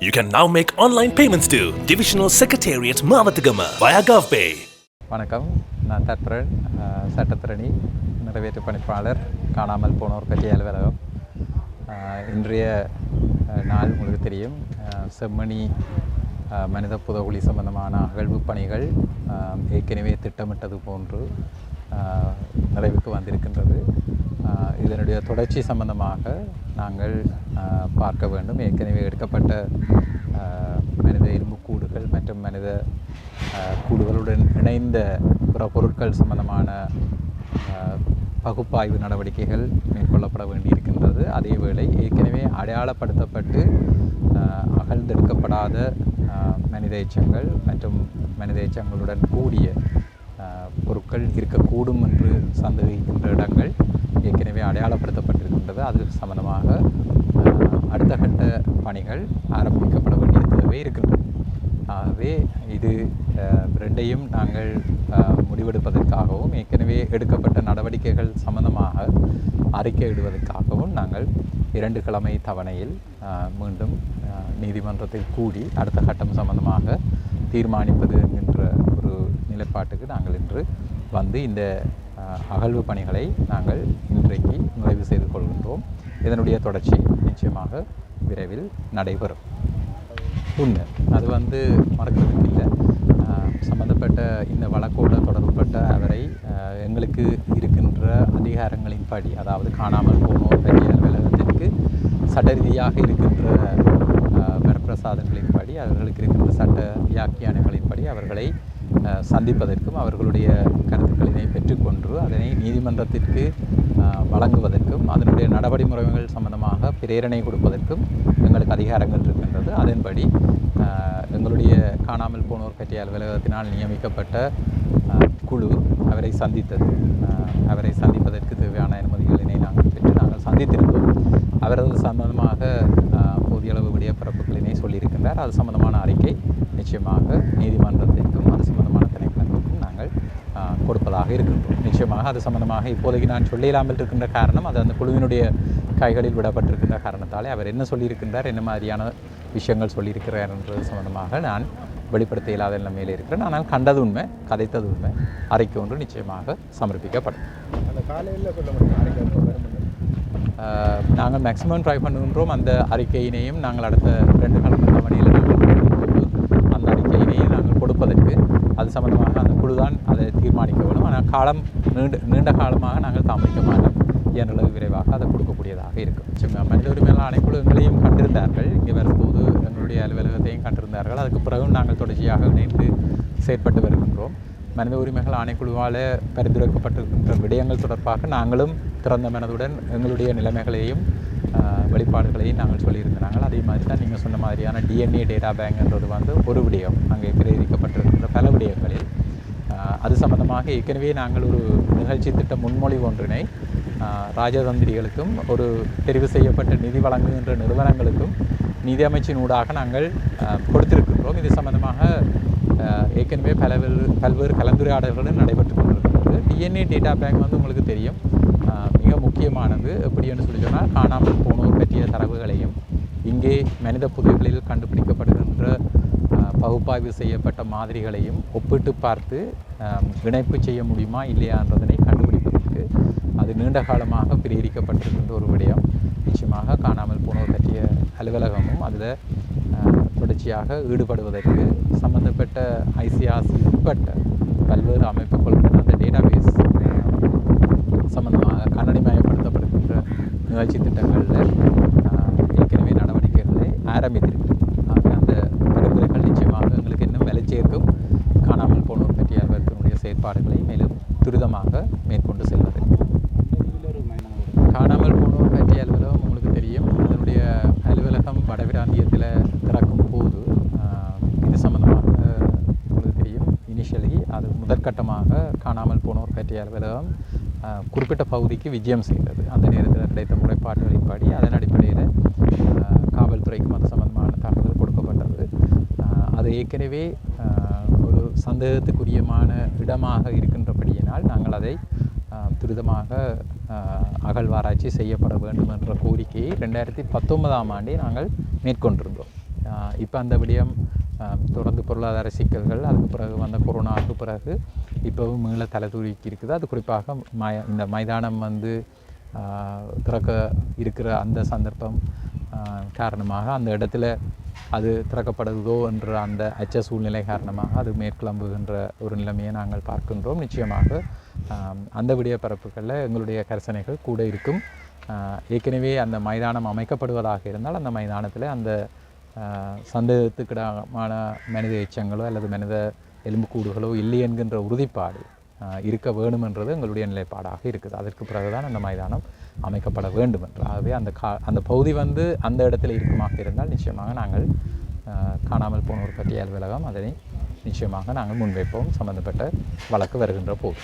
You can now make online payments to Divisional Secretariat Mavatagama via GovPay. வணக்கம். நான் தட்பரன் சட்டத்திரணி நிறைவேற்று பணிப்பாளர் காணாமல் போனோர் பற்றிய அலுவலகம். இன்றைய நாள் உங்களுக்கு தெரியும். செம்மணி மனித புதகுழி சம்பந்தமான அகழ்வு பணிகள் ஏற்கனவே திட்டமிட்டது போன்று நிறைவுக்கு வந்திருக்கின்றது. இதனுடைய தொடர்ச்சி சம்பந்தமாக நாங்கள் பார்க்க வேண்டும். ஏற்கனவே எடுக்கப்பட்ட அஹ், மனித எலும்புக்கூடுகள் மற்றும் மனித கூடுகளுடன் இணைந்த பிற பொருட்கள் சம்பந்தமான பகுப்பாய்வு நடவடிக்கைகள் மேற்கொள்ளப்பட வேண்டியிருக்கின்றது. அதேவேளை ஏற்கனவே அடையாளப்படுத்தப்பட்டு அகழ்ந்தெடுக்கப்படாத மனித எச்சங்கள் மற்றும் மனித எச்சங்களுடன் கூடிய பொருட்கள் இருக்கக்கூடும் என்று சந்தேகிக்கின்ற இடங்கள் ஏற்கனவே அடையாளப்படுத்தப்பட்டிருக்கின்றது. அது சம்பந்தமாக அடுத்த கட்ட பணிகள் ஆரம்பிக்கப்பட வேண்டிய தேவை இருக்கின்றது. ஆகவே இது ரெண்டையும் நாங்கள் முடிவெடுப்பதற்காகவும் ஏற்கனவே எடுக்கப்பட்ட நடவடிக்கைகள் சம்பந்தமாக அறிக்கை இடுவதற்காகவும் நாங்கள் இரண்டு கிழமை தவணையில் மீண்டும் நீதிமன்றத்தில் கூடி அடுத்த கட்டம் சம்பந்தமாக தீர்மானிப்பது நிலைப்பாட்டுக்கு நாங்கள் இன்று வந்து இந்த அகழ்வு பணிகளை நாங்கள் இன்றைக்கு நிறைவு செய்து கொள்கின்றோம். இதனுடைய தொடர்ச்சி நிச்சயமாக விரைவில் நடைபெறும். உண்மை. அது வந்து மறக்கிறதுக்கு இல்லை. சம்மந்தப்பட்ட சம்பந்தப்பட்ட இந்த வழக்கோடு தொடர்புபட்ட அவரை எங்களுக்கு இருக்கின்ற அதிகாரங்களின்படி அதாவது காணாமல் போனோர் பற்றிய அலுவலகத்திற்கு சட்ட ரீதியாக இருக்கின்ற ஆஹ் வரப்பிரசாதங்களின்படி அவர்களுக்கு இருக்கின்ற சட்ட வியாக்கியானங்களின்படி அவர்களை சந்திப்பதற்கும் அவர்களுடைய கருத்துக்களினை பெற்றுக்கொண்டு அதனை நீதிமன்றத்திற்கு வழங்குவதற்கும் அதனுடைய நடவடி முறைகள் சம்பந்தமாக பிரேரணை கொடுப்பதற்கும் எங்களுக்கு அதிகாரங்கள் இருக்கின்றது. அதன்படி எங்களுடைய காணாமல் போனோர் பற்றிய அலுவலகத்தினால் நியமிக்கப்பட்ட குழு அவரை சந்தித்தது. அவரை சந்திப்பதற்கு தேவையான அனுமதிகளினை நாங்கள் பெற்று நாங்கள் சந்தித்திருந்தோம். அவரது சம்பந்தமாக அதிகளவு போதிய விடியப்பரப்புகளினை சொல்லியிருக்கின்றார். அது சம்பந்தமான அறிக்கை நிச்சயமாக நீதிமன்றத்திற்கும் அது சம்பந்தமான திணைக்களத்திற்கும் நாங்கள் கொடுப்பதாக இருக்கின்றோம். நிச்சயமாக அது சம்பந்தமாக இப்போதைக்கு நான் சொல்லிடாமல் இருக்கின்ற காரணம் அது அந்த குழுவினுடைய கைகளில் விடப்பட்டிருக்கின்ற காரணத்தாலே அவர் என்ன சொல்லியிருக்கின்றார் என்ன மாதிரியான விஷயங்கள் சொல்லியிருக்கிறார் என்றது சம்பந்தமாக நான் வெளிப்படுத்த இயலாத நிலைமையில் இருக்கிறேன். ஆனால் கண்டது உண்மை கதைத்தது உண்மை. அறிக்கை ஒன்று நிச்சயமாக சமர்ப்பிக்கப்படும். அந்த காலையில் சொல்ல முடியும்? நாங்கள் மேக்ஸிமம் ட்ரை பண்ணுகின்றோம் அந்த அறிக்கையினையும் நாங்கள் அடுத்த ரெண்டு கிழமை தவணையில் நாங்கள் அந்த அறிக்கையினையும் நாங்கள் கொடுப்பதற்கு அது சம்மந்தமாக அந்த குழு தான் அதை தீர்மானிக்க வேணும் ஆனால் காலம் நீண்ட நீண்ட காலமாக நாங்கள் தாமதிக்க மாட்டோம். இயன்றளவு விரைவாக அதை கொடுக்கக்கூடியதாக இருக்கும். நிச்சயமா மனித உரிமைகள் ஆணைக்குழு எங்களையும் கண்டிருந்தார்கள். இங்கே வரும்போது எங்களுடைய அலுவலகத்தையும் கண்டிருந்தார்கள். அதுக்கு பிறகும் நாங்கள் தொடர்ச்சியாக இணைந்து செயற்பட்டு வருகின்றோம். மனித உரிமைகள் ஆணைக்குழுவால் பரிந்துரைக்கப்பட்டிருக்கின்ற விடயங்கள் தொடர்பாக நாங்களும் திறந்த மனதுடன் எங்களுடைய நிலைமைகளையும் வெளிப்பாடுகளையும் நாங்கள் சொல்லியிருந்தாங்க அதே மாதிரி தான் நீங்கள் சொன்ன மாதிரியான டிஎன்ஏ டேட்டா பேங்க்ன்றது வந்து ஒரு விடயம் அங்கே பிரேரிக்கப்பட்டிருக்கின்ற பல விடயங்களில். அது சம்பந்தமாக ஏற்கனவே நாங்கள் ஒரு நிகழ்ச்சி திட்ட முன்மொழிவு ஒன்றினை ராஜதந்திரிகளுக்கும் ஒரு தெரிவு செய்யப்பட்ட நிதி வழங்குகின்ற நிறுவனங்களுக்கும் நிதி அமைச்சின் ஊடாக நாங்கள் கொடுத்திருக்கின்றோம். இது சம்பந்தமாக ஏற்கனவே பலவேறு பல்வேறு கலந்துரையாடல்களும் நடைபெற்று கொண்டிருக்கிறது. டிஎன்ஏ டேட்டா பேங்க் வந்து உங்களுக்கு தெரியும். மிக முக்கியமானது. எப்படின்னு சொல்லி சொன்னால் காணாமல் போனோர் பற்றிய தரவுகளையும் இங்கே மனித புதைகளில் கண்டுபிடிக்கப்படுகின்ற பகுப்பாய்வு செய்யப்பட்ட மாதிரிகளையும் ஒப்பிட்டு பார்த்து இணைப்பு செய்ய முடியுமா இல்லையான்றதனை கண்டுபிடிப்பதற்கு அது நீண்ட காலமாக பிரேரிக்கப்பட்டிருக்கின்ற ஒரு விடயம். நிச்சயமாக காணாமல் போனோர் பற்றிய அலுவலகமும் அதில் தொடர்ச்சியாக ஈடுபடுவதற்கு சம்பந்தப்பட்ட ஐசிஆர்சி உட்பட்ட பல்வேறு அமைப்புகள் அந்த டேட்டாபேஸ் சம்பந்தமாக கணனிமயப்படுத்தப்படுகின்ற நிகழ்ச்சி திட்டங்களில் ஏற்கனவே நடவடிக்கைகளை ஆரம்பித்திருக்கிறேன் ஆக அந்த பரிந்துரைகள் நிச்சயமாக எங்களுக்கு இன்னும் வேலை சேர்க்கும் காணாமல் போனோர் பற்றிய அவர்களுடைய செயற்பாடுகளை மேலும் துரிதமாக மேற்கொண்டு செல்வது காணாமல் போனோர் பற்றிய அலுவலகம் உங்களுக்கு தெரியும் அதனுடைய அலுவலகம் வடபிராந்தியத்தில் திறக்கும் போது ஆஹ், இது சம்பந்தமாக உங்களுக்கு தெரியும் இனிஷியலி அது காரணமாக காணாமல் போனோர் பற்றிய அலுவலகம் குறிப்பிட்ட பகுதிக்கு விஜயம் செய்தது. அந்த நேரத்தில் கிடைத்த முறைப்பாடுகளின்படி அதன் அடிப்படையில் காவல்துறைக்கும் அது சம்பந்தமான தகவல் கொடுக்கப்பட்டது. அது ஏற்கனவே ஒரு சந்தேகத்துக்குரியமான இடமாக இருக்கின்றபடியினால் நாங்கள் அதை துரிதமாக அகழ்வாராய்ச்சி செய்யப்பட வேண்டும் என்ற கோரிக்கையை ரெண்டாயிரத்தி பத்தொன்பதாம் ஆண்டே நாங்கள் மேற்கொண்டிருந்தோம். இப்போ அந்த விடயம் தொடர்ந்து பொருளாதார சிக்கல்கள் அதுக்கு பிறகு வந்த கொரோனாவுக்கு பிறகு இப்போவும் மீள தலை தூக்கி இருக்குது. அது குறிப்பாக மய இந்த மைதானம் வந்து திறக்க இருக்கிற அந்த சந்தர்ப்பம் காரணமாக அந்த இடத்துல அது திறக்கப்படுதோ என்ற அந்த அச்ச சூழ்நிலை காரணமாக அது மேற்கிளம்புகின்ற ஒரு நிலைமையை நாங்கள் பார்க்கின்றோம். நிச்சயமாக அந்த விடிய பரப்புகளில் எங்களுடைய கரிசனைகள் கூட இருக்கும். ஏற்கனவே அந்த மைதானம் அமைக்கப்படுவதாக இருந்தால் அந்த மைதானத்தில் அந்த சந்தேகத்துக்கிடமான மனித எச்சங்களோ அல்லது மனித எலும்புக்கூடுகளோ இல்லை என்கின்ற உறுதிப்பாடு இருக்க வேணுமென்றது எங்களுடைய நிலைப்பாடாக இருக்குது. அதற்கு பிறகுதான் அந்த மைதானம் அமைக்கப்பட வேண்டும் என்று. ஆகவே அந்த கா அந்த பகுதி வந்து அந்த இடத்துல இருக்குமாக இருந்தால் நிச்சயமாக நாங்கள் காணாமல் போனோர் பற்றிய அலுவலகம் அதனை நிச்சயமாக நாங்கள் முன்வைப்போம். சம்பந்தப்பட்ட வழக்கு வருகின்ற போது.